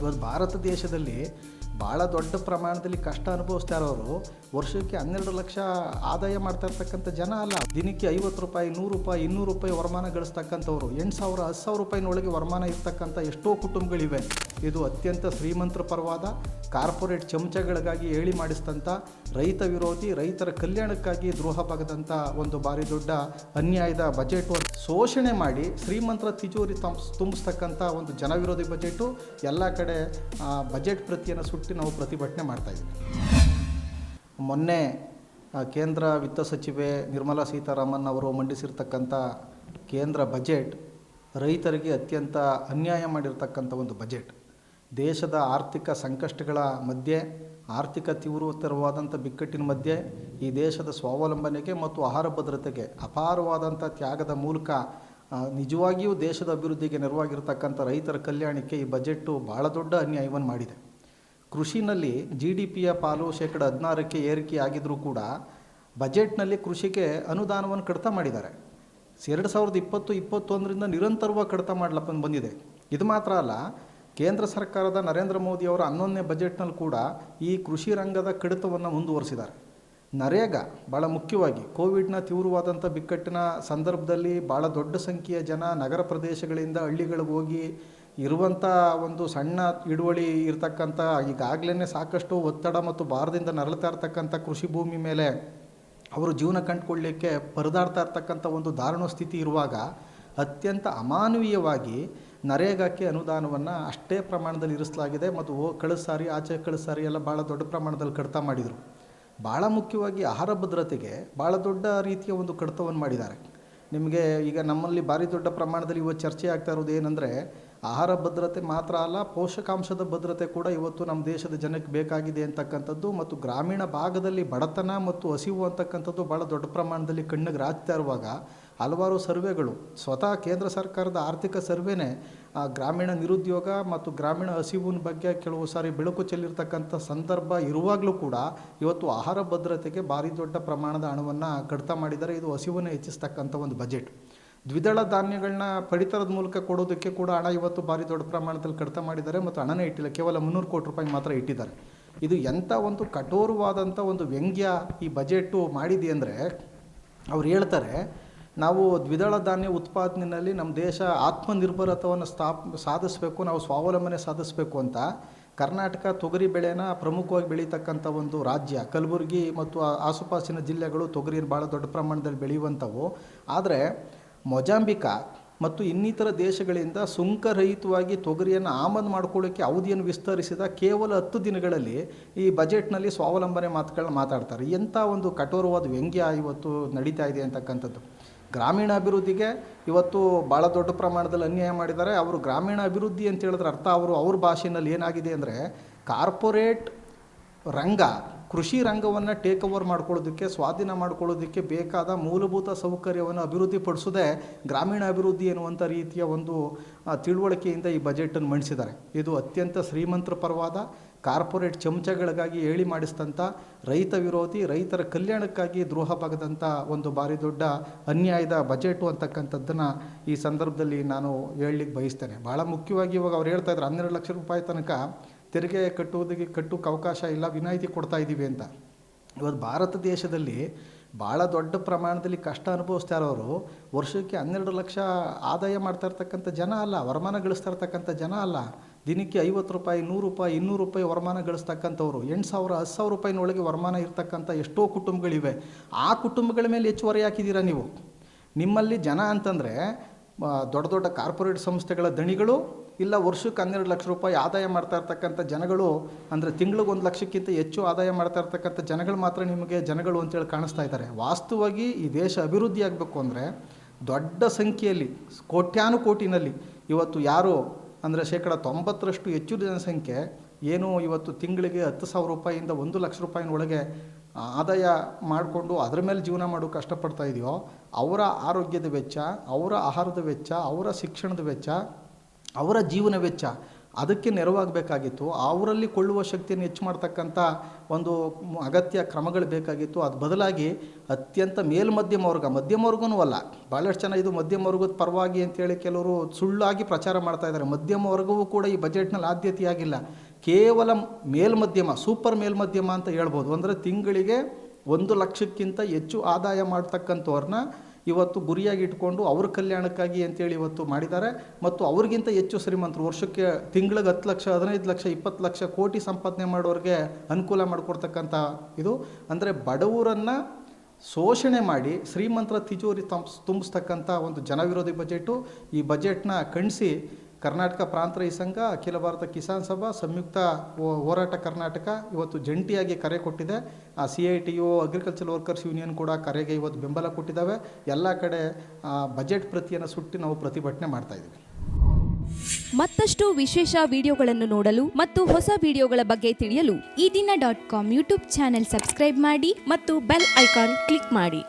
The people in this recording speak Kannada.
ಇವತ್ತು ಭಾರತ ದೇಶದಲ್ಲಿ ಭಾಳ ದೊಡ್ಡ ಪ್ರಮಾಣದಲ್ಲಿ ಕಷ್ಟ ಅನುಭವಿಸ್ತಾ ಇರೋರು ವರ್ಷಕ್ಕೆ ಹನ್ನೆರಡು ಲಕ್ಷ ಆದಾಯ ಮಾಡ್ತಾ ಇರ್ತಕ್ಕಂಥ ಜನ ಅಲ್ಲ. ದಿನಕ್ಕೆ ಐವತ್ತು ರೂಪಾಯಿ, ನೂರು ರೂಪಾಯಿ, ಇನ್ನೂರು ರೂಪಾಯಿ ವರಮಾನ ಗಳಿಸ್ತಕ್ಕಂಥವ್ರು. ಎಂಟು ಸಾವಿರ, ಹತ್ತು ಸಾವಿರ ರೂಪಾಯಿನೊಳಗೆ ವರಮಾನ ಇರ್ತಕ್ಕಂಥ ಎಷ್ಟೋ ಕುಟುಂಬಗಳಿವೆ. ಇದು ಅತ್ಯಂತ ಶ್ರೀಮಂತರ ಪರವಾದ ಕಾರ್ಪೊರೇಟ್ ಚಮಚಗಳಿಗಾಗಿ ಹೇಳಿ ಮಾಡಿಸಿದಂಥ ರೈತ ವಿರೋಧಿ, ರೈತರ ಕಲ್ಯಾಣಕ್ಕಾಗಿ ದ್ರೋಹ ಬಗೆದಂಥ ಒಂದು ಭಾರಿ ದೊಡ್ಡ ಅನ್ಯಾಯದ ಬಜೆಟ್ ಶೋಷಣೆ ಮಾಡಿ ಶ್ರೀಮಂತರ ತಿಜೋರಿ ತುಂಬಿಸ್ತಕ್ಕಂಥ ಒಂದು ಜನವಿರೋಧಿ ಬಜೆಟು ಎಲ್ಲ ಕಡೆ ಆ, ಬಜೆಟ್ ಪ್ರತಿಯನ್ನು ಸುಟ್ಟು ನಾವು ಪ್ರತಿಭಟನೆ ಮಾಡ್ತಾಯಿದ್ವಿ ಮೊನ್ನೆ ಕೇಂದ್ರ ವಿತ್ತ ಸಚಿವೆ ನಿರ್ಮಲಾ ಸೀತಾರಾಮನ್ ಅವರು ಮಂಡಿಸಿರ್ತಕ್ಕಂಥ ಕೇಂದ್ರ ಬಜೆಟ್ ರೈತರಿಗೆ ಅತ್ಯಂತ ಅನ್ಯಾಯ ಮಾಡಿರ್ತಕ್ಕಂಥ ಒಂದು ಬಜೆಟ್ ದೇಶದ ಆರ್ಥಿಕ ಸಂಕಷ್ಟಗಳ ಮಧ್ಯೆ ಆರ್ಥಿಕ ತೀವ್ರತರವಾದಂಥ ಬಿಕ್ಕಟ್ಟಿನ ಮಧ್ಯೆ ಈ ದೇಶದ ಸ್ವಾವಲಂಬನೆಗೆ ಮತ್ತು ಆಹಾರ ಭದ್ರತೆಗೆ ಅಪಾರವಾದಂಥ ತ್ಯಾಗದ ಮೂಲಕ ನಿಜವಾಗಿಯೂ ದೇಶದ ಅಭಿವೃದ್ಧಿಗೆ ನೆರವಾಗಿರ್ತಕ್ಕಂಥ ರೈತರ ಕಲ್ಯಾಣಕ್ಕೆ ಈ ಬಜೆಟ್ಟು ಭಾಳ ದೊಡ್ಡ ಅನ್ಯಾಯವನ್ನು ಮಾಡಿದೆ. ಕೃಷಿನಲ್ಲಿ ಜಿ ಡಿ ಪಿಯ ಪಾಲು ಶೇಕಡ ಹದಿನಾರಕ್ಕೆ ಏರಿಕೆ ಆಗಿದ್ದರೂ ಕೂಡ ಬಜೆಟ್ನಲ್ಲಿ ಕೃಷಿಗೆ ಅನುದಾನವನ್ನು ಕಡಿತ ಮಾಡಿದ್ದಾರೆ. ಎರಡು ಸಾವಿರದ ಇಪ್ಪತ್ತು, ಇಪ್ಪತ್ತೊಂದರಿಂದ ನಿರಂತರವಾಗಿ ಕಡಿತ ಮಾಡ್ಲಪ್ಪ ಬಂದಿದೆ. ಇದು ಮಾತ್ರ ಅಲ್ಲ, ಕೇಂದ್ರ ಸರ್ಕಾರದ ನರೇಂದ್ರ ಮೋದಿ ಅವರ ಹನ್ನೊಂದನೇ ಬಜೆಟ್ನಲ್ಲಿ ಕೂಡ ಈ ಕೃಷಿ ರಂಗದ ಕಡಿತವನ್ನು ಮುಂದುವರಿಸಿದ್ದಾರೆ. ನರೇಗಾ ಭಾಳ ಮುಖ್ಯವಾಗಿ. ಕೋವಿಡ್ನ ತೀವ್ರವಾದಂಥ ಬಿಕ್ಕಟ್ಟಿನ ಸಂದರ್ಭದಲ್ಲಿ ಭಾಳ ದೊಡ್ಡ ಸಂಖ್ಯೆಯ ಜನ ನಗರ ಪ್ರದೇಶಗಳಿಂದ ಹಳ್ಳಿಗಳಿಗೆ ಹೋಗಿ ಇರುವಂಥ ಒಂದು ಸಣ್ಣ ಹಿಡುವಳಿ ಇರತಕ್ಕಂಥ ಈಗಾಗಲೇ ಸಾಕಷ್ಟು ಒತ್ತಡ ಮತ್ತು ಭಾರದಿಂದ ನರಳ್ತಾ ಇರ್ತಕ್ಕಂಥ ಕೃಷಿ ಭೂಮಿ ಮೇಲೆ ಅವರು ಜೀವನ ಕಂಡುಕೊಳ್ಳಲಿಕ್ಕೆ ಪರದಾಡ್ತಾ ಇರ್ತಕ್ಕಂಥ ಒಂದು ದಾರುಣ ಸ್ಥಿತಿ ಇರುವಾಗ ಅತ್ಯಂತ ಅಮಾನವೀಯವಾಗಿ ನರೇಗಾಕ್ಕೆ ಅನುದಾನವನ್ನು ಅಷ್ಟೇ ಪ್ರಮಾಣದಲ್ಲಿ ಇರಿಸಲಾಗಿದೆ ಮತ್ತು ಓ ಸಾರಿ, ಆಚೆ ಕಳಿಸಾರಿ ಸಾರಿ ಎಲ್ಲ ಭಾಳ ದೊಡ್ಡ ಪ್ರಮಾಣದಲ್ಲಿ ಕಡಿತ ಮಾಡಿದರು. ಭಾಳ ಮುಖ್ಯವಾಗಿ ಆಹಾರ ಭದ್ರತೆಗೆ ಭಾಳ ದೊಡ್ಡ ರೀತಿಯ ಒಂದು ಕಡಿತವನ್ನು ಮಾಡಿದ್ದಾರೆ. ನಿಮಗೆ ಈಗ ನಮ್ಮಲ್ಲಿ ಭಾರಿ ದೊಡ್ಡ ಪ್ರಮಾಣದಲ್ಲಿ ಇವತ್ತು ಚರ್ಚೆ ಆಗ್ತಾ ಇರೋದು ಏನಂದರೆ, ಆಹಾರ ಭದ್ರತೆ ಮಾತ್ರ ಅಲ್ಲ, ಪೋಷಕಾಂಶದ ಭದ್ರತೆ ಕೂಡ ಇವತ್ತು ನಮ್ಮ ದೇಶದ ಜನಕ್ಕೆ ಬೇಕಾಗಿದೆ ಅಂತಕ್ಕಂಥದ್ದು ಮತ್ತು ಗ್ರಾಮೀಣ ಭಾಗದಲ್ಲಿ ಬಡತನ ಮತ್ತು ಹಸಿವು ಅಂತಕ್ಕಂಥದ್ದು ಭಾಳ ದೊಡ್ಡ ಪ್ರಮಾಣದಲ್ಲಿ ಕಣ್ಣಿಗೆ ರಾಚ್ತಾ ಇರುವಾಗ ಹಲವಾರು ಸರ್ವೆಗಳು. ಸ್ವತಃ ಕೇಂದ್ರ ಸರ್ಕಾರದ ಆರ್ಥಿಕ ಸರ್ವೆನೇ ಗ್ರಾಮೀಣ ನಿರುದ್ಯೋಗ ಮತ್ತು ಗ್ರಾಮೀಣ ಹಸಿವಿನ ಬಗ್ಗೆ ಕೆಲವು ಸಾರಿ ಬೆಳಕು ಚೆಲ್ಲಿರ್ತಕ್ಕಂಥ ಸಂದರ್ಭ ಇರುವಾಗಲೂ ಕೂಡ ಇವತ್ತು ಆಹಾರ ಭದ್ರತೆಗೆ ಭಾರಿ ದೊಡ್ಡ ಪ್ರಮಾಣದ ಹಣವನ್ನು ಕಡಿತ ಮಾಡಿದ್ದಾರೆ. ಇದು ಹಸಿವನ್ನು ಹೆಚ್ಚಿಸ್ತಕ್ಕಂಥ ಒಂದು ಬಜೆಟ್. ದ್ವಿದಳ ಧಾನ್ಯಗಳನ್ನ ಪಡಿತರದ ಮೂಲಕ ಕೊಡೋದಕ್ಕೆ ಕೂಡ ಹಣ ಇವತ್ತು ಭಾರಿ ದೊಡ್ಡ ಪ್ರಮಾಣದಲ್ಲಿ ಕಡಿತ ಮಾಡಿದ್ದಾರೆ ಮತ್ತು ಹಣನೇ ಇಟ್ಟಿಲ್ಲ. ಕೇವಲ ಮುನ್ನೂರು ಕೋಟಿ ರೂಪಾಯಿ ಮಾತ್ರ ಇಟ್ಟಿದ್ದಾರೆ. ಇದು ಎಂಥ ಒಂದು ಕಠೋರವಾದಂಥ ಒಂದು ವ್ಯಂಗ್ಯ ಈ ಬಜೆಟು ಮಾಡಿದೆ ಅಂದರೆ, ಅವ್ರು ಹೇಳ್ತಾರೆ ನಾವು ದ್ವಿದಳ ಧಾನ್ಯ ಉತ್ಪಾದನೆಯಲ್ಲಿ ನಮ್ಮ ದೇಶ ಆತ್ಮನಿರ್ಭರತವನ್ನು ಸ್ಥಾಪ, ಸಾಧಿಸಬೇಕು, ನಾವು ಸ್ವಾವಲಂಬನೆ ಸಾಧಿಸಬೇಕು ಅಂತ ಕರ್ನಾಟಕ ತೊಗರಿ ಬೆಳೆನ ಪ್ರಮುಖವಾಗಿ ಬೆಳೀತಕ್ಕಂಥ ಒಂದು ರಾಜ್ಯ. ಕಲಬುರಗಿ ಮತ್ತು ಆಸುಪಾಸಿನ ಜಿಲ್ಲೆಗಳು ತೊಗರಿಯನ್ನು ಭಾಳ ದೊಡ್ಡ ಪ್ರಮಾಣದಲ್ಲಿ ಬೆಳೆಯುವಂಥವು. ಆದರೆ ಮೊಜಾಂಬಿಕಾ ಮತ್ತು ಇನ್ನಿತರ ದೇಶಗಳಿಂದ ಸುಂಕರಹಿತವಾಗಿ ತೊಗರಿಯನ್ನು ಆಮದು ಮಾಡ್ಕೊಳ್ಳೋಕ್ಕೆ ಅವಧಿಯನ್ನು ವಿಸ್ತರಿಸಿದ ಕೇವಲ ಹತ್ತು ದಿನಗಳಲ್ಲಿ ಈ ಬಜೆಟ್ನಲ್ಲಿ ಸ್ವಾವಲಂಬನೆ ಮಾತುಗಳನ್ನ ಮಾತಾಡ್ತಾರೆ. ಎಂಥ ಒಂದು ಕಠೋರವಾದ ವ್ಯಂಗ್ಯ ಇವತ್ತು ನಡೀತಾ ಇದೆ ಅಂತಕ್ಕಂಥದ್ದು. ಗ್ರಾಮೀಣ ಅಭಿವೃದ್ಧಿಗೆ ಇವತ್ತು ಭಾಳ ದೊಡ್ಡ ಪ್ರಮಾಣದಲ್ಲಿ ಅನ್ಯಾಯ ಮಾಡಿದ್ದಾರೆ. ಅವರು ಗ್ರಾಮೀಣ ಅಭಿವೃದ್ಧಿ ಅಂತ ಹೇಳಿದ್ರೆ ಅರ್ಥ ಅವರು ಅವ್ರ ಭಾಷೆಯಲ್ಲಿ ಏನಾಗಿದೆ ಅಂದರೆ ಕಾರ್ಪೊರೇಟ್ ರಂಗ, ಕೃಷಿ ರಂಗವನ್ನು ಟೇಕ್ ಓವರ್ ಮಾಡ್ಕೊಳ್ಳೋದಕ್ಕೆ, ಸ್ವಾಧೀನ ಮಾಡ್ಕೊಳ್ಳೋದಕ್ಕೆ ಬೇಕಾದ ಮೂಲಭೂತ ಸೌಕರ್ಯವನ್ನು ಅಭಿವೃದ್ಧಿಪಡಿಸೋದೇ ಗ್ರಾಮೀಣ ಅಭಿವೃದ್ಧಿ ಎನ್ನುವಂಥ ರೀತಿಯ ಒಂದು ತಿಳುವಳಿಕೆಯಿಂದ ಈ ಬಜೆಟನ್ನು ಮಂಡಿಸಿದ್ದಾರೆ. ಇದು ಅತ್ಯಂತ ಶ್ರೀಮಂತರ ಪರವಾದ ಕಾರ್ಪೊರೇಟ್ ಚಮಚಗಳಿಗಾಗಿ ಹೇಳಿ ಮಾಡಿಸಿದಂಥ ರೈತ ವಿರೋಧಿ, ರೈತರ ಕಲ್ಯಾಣಕ್ಕಾಗಿ ದ್ರೋಹ ಬಗದಂಥ ಒಂದು ಭಾರಿ ದೊಡ್ಡ ಅನ್ಯಾಯದ ಬಜೆಟು ಅಂತಕ್ಕಂಥದ್ದನ್ನು ಈ ಸಂದರ್ಭದಲ್ಲಿ ನಾನು ಹೇಳಲಿಕ್ಕೆ ಬಯಸ್ತೇನೆ. ಭಾಳ ಮುಖ್ಯವಾಗಿ ಇವಾಗ ಅವ್ರು ಹೇಳ್ತಾ ಇದ್ದಾರೆ ಹನ್ನೆರಡು ಲಕ್ಷ ರೂಪಾಯಿ ತನಕ ತೆರಿಗೆ ಕಟ್ಟುವುದಕ್ಕೆ ಕಟ್ಟೋಕ್ಕೆ ಅವಕಾಶ ಇಲ್ಲ, ವಿನಾಯಿತಿ ಕೊಡ್ತಾ ಇದ್ದೀವಿ ಅಂತ. ಇವತ್ತು ಭಾರತ ದೇಶದಲ್ಲಿ ಭಾಳ ದೊಡ್ಡ ಪ್ರಮಾಣದಲ್ಲಿ ಕಷ್ಟ ಅನುಭವಿಸ್ತಾ ಇರೋರು, ವರ್ಷಕ್ಕೆ ಹನ್ನೆರಡು ಲಕ್ಷ ಆದಾಯ ಮಾಡ್ತಾ ಇರ್ತಕ್ಕಂಥ ಜನ ಅಲ್ಲ, ವರಮಾನ ಗಳಿಸ್ತಾ ಇರ್ತಕ್ಕಂಥ ಜನ ಅಲ್ಲ. ದಿನಕ್ಕೆ ಐವತ್ತು ರೂಪಾಯಿ, ನೂರು ರೂಪಾಯಿ, ಇನ್ನೂರು ರೂಪಾಯಿ ವರಮಾನ ಗಳಿಸ್ತಕ್ಕಂಥವ್ರು, ಎಂಟು ಸಾವಿರ, ಹತ್ತು ಸಾವಿರ ರೂಪಾಯಿನೊಳಗೆ ವರಮಾನ ಇರ್ತಕ್ಕಂಥ ಎಷ್ಟೋ ಕುಟುಂಬಗಳಿವೆ. ಆ ಕುಟುಂಬಗಳ ಮೇಲೆ ಹೆಚ್ಚುವರಿ ಹಾಕಿದ್ದೀರಾ ನೀವು? ನಿಮ್ಮಲ್ಲಿ ಜನ ಅಂತಂದರೆ ದೊಡ್ಡ ದೊಡ್ಡ ಕಾರ್ಪೊರೇಟ್ ಸಂಸ್ಥೆಗಳ ದಣಿಗಳು ಇಲ್ಲ ವರ್ಷಕ್ಕೆ ಹನ್ನೆರಡು ಲಕ್ಷ ರೂಪಾಯಿ ಆದಾಯ ಮಾಡ್ತಾ ಇರ್ತಕ್ಕಂಥ ಜನಗಳು ಅಂದರೆ ತಿಂಗಳಿಗೆ ಒಂದು ಲಕ್ಷಕ್ಕಿಂತ ಹೆಚ್ಚು ಆದಾಯ ಮಾಡ್ತಾ ಇರ್ತಕ್ಕಂಥ ಜನಗಳು ಮಾತ್ರ ನಿಮಗೆ ಜನಗಳು ಅಂತೇಳಿ ಕಾಣಿಸ್ತಾ ಇದ್ದಾರೆ. ವಾಸ್ತವವಾಗಿ ಈ ದೇಶ ಅಭಿವೃದ್ಧಿ ಆಗಬೇಕು ಅಂದರೆ ದೊಡ್ಡ ಸಂಖ್ಯೆಯಲ್ಲಿ, ಕೋಟ್ಯಾನು ಕೋಟಿನಲ್ಲಿ ಇವತ್ತು ಯಾರು ಅಂದರೆ ಶೇಕಡ ತೊಂಬತ್ತರಷ್ಟು ಹೆಚ್ಚು ಜನಸಂಖ್ಯೆ ಏನು ಇವತ್ತು ತಿಂಗಳಿಗೆ ಹತ್ತು ಸಾವಿರ ರೂಪಾಯಿಯಿಂದ ಒಂದು ಲಕ್ಷ ರೂಪಾಯಿನೊಳಗೆ ಆದಾಯ ಮಾಡಿಕೊಂಡು ಅದರ ಮೇಲೆ ಜೀವನ ಮಾಡೋ ಕಷ್ಟಪಡ್ತಾ ಇದೆಯೋ, ಅವರ ಆರೋಗ್ಯದ ವೆಚ್ಚ, ಅವರ ಆಹಾರದ ವೆಚ್ಚ, ಅವರ ಶಿಕ್ಷಣದ ವೆಚ್ಚ, ಅವರ ಜೀವನ ವೆಚ್ಚ ಅದಕ್ಕೆ ನೆರವಾಗಬೇಕಾಗಿತ್ತು. ಅವರಲ್ಲಿ ಕೊಳ್ಳುವ ಶಕ್ತಿಯನ್ನು ಹೆಚ್ಚು ಮಾಡ್ತಕ್ಕಂಥ ಒಂದು ಅಗತ್ಯ ಕ್ರಮಗಳು ಬೇಕಾಗಿತ್ತು. ಅದು ಬದಲಾಗಿ ಅತ್ಯಂತ ಮೇಲ್ಮಧ್ಯಮ ವರ್ಗ, ಮಧ್ಯಮ ವರ್ಗನೂ ಅಲ್ಲ ಭಾಳಷ್ಟು ಜನ ಇದು ಮಧ್ಯಮ ವರ್ಗದ ಪರವಾಗಿ ಅಂತೇಳಿ ಕೆಲವರು ಸುಳ್ಳಾಗಿ ಪ್ರಚಾರ ಮಾಡ್ತಾ ಇದ್ದಾರೆ. ಮಧ್ಯಮ ವರ್ಗವೂ ಕೂಡ ಈ ಬಜೆಟ್ನಲ್ಲಿ ಆದ್ಯತೆಯಾಗಿಲ್ಲ. ಕೇವಲ ಮೇಲ್ಮಧ್ಯಮ, ಸೂಪರ್ ಮೇಲ್ಮಧ್ಯಮ ಅಂತ ಹೇಳ್ಬೋದು. ಅಂದರೆ ತಿಂಗಳಿಗೆ ಒಂದು ಲಕ್ಷಕ್ಕಿಂತ ಹೆಚ್ಚು ಆದಾಯ ಮಾಡ್ತಕ್ಕಂಥವ್ರನ್ನ ಇವತ್ತು ಗುರಿಯಾಗಿ ಇಟ್ಕೊಂಡು ಅವ್ರ ಕಲ್ಯಾಣಕ್ಕಾಗಿ ಅಂತೇಳಿ ಇವತ್ತು ಮಾಡಿದ್ದಾರೆ. ಮತ್ತು ಅವ್ರಿಗಿಂತ ಹೆಚ್ಚು ಶ್ರೀಮಂತರು, ವರ್ಷಕ್ಕೆ ತಿಂಗಳಿಗೆ ಹತ್ತು ಲಕ್ಷ, ಹದಿನೈದು ಲಕ್ಷ, ಇಪ್ಪತ್ತು ಲಕ್ಷ ಕೋಟಿ ಸಂಪಾದನೆ ಮಾಡೋರಿಗೆ ಅನುಕೂಲ ಮಾಡಿಕೊಡ್ತಕ್ಕಂಥ ಇದು. ಅಂದರೆ ಬಡವರನ್ನು ಶೋಷಣೆ ಮಾಡಿ ಶ್ರೀಮಂತರ ತಿಜೋರಿ ತಂಪ್, ತುಂಬಿಸ್ತಕ್ಕಂಥ ಒಂದು ಜನವಿರೋಧಿ ಬಜೆಟು ಈ ಬಜೆಟ್ನ ಖಂಡಿಸಿ ಕರ್ನಾಟಕ ಪ್ರಾಂತ ರೈ ಸಂಘ, ಅಖಿಲ ಭಾರತ ಕಿಸಾನ್ ಸಭಾ, ಸಂಯುಕ್ತ ಹೋರಾಟ ಕರ್ನಾಟಕ ಇವತ್ತು ಜಂಟಿಯಾಗಿ ಕರೆ ಕೊಟ್ಟಿದೆ. ಆ C I T U agriculture workers union ಕೂಡ ಕರೆಗೆ ಇವತ್ತು ಬೆಂಬಲ ಕೊಟ್ಟಿದ್ದಾವೆ. ಎಲ್ಲ ಕಡೆ ಬಜೆಟ್ ಪ್ರತಿಯನ್ನು ಸುಟ್ಟಿ ನಾವು ಪ್ರತಿಭಟನೆ ಮಾಡ್ತಾ ಇದ್ದೀವಿ. ಮತ್ತಷ್ಟು ವಿಶೇಷ ವಿಡಿಯೋಗಳನ್ನು ನೋಡಲು ಮತ್ತು ಹೊಸ ವಿಡಿಯೋಗಳ ಬಗ್ಗೆ ತಿಳಿಯಲು Ee Dina dot com YouTube channel subscribe ಮಾಡಿ ಮತ್ತು ಬೆಲ್ ಐಕಾನ್ ಕ್ಲಿಕ್ ಮಾಡಿ.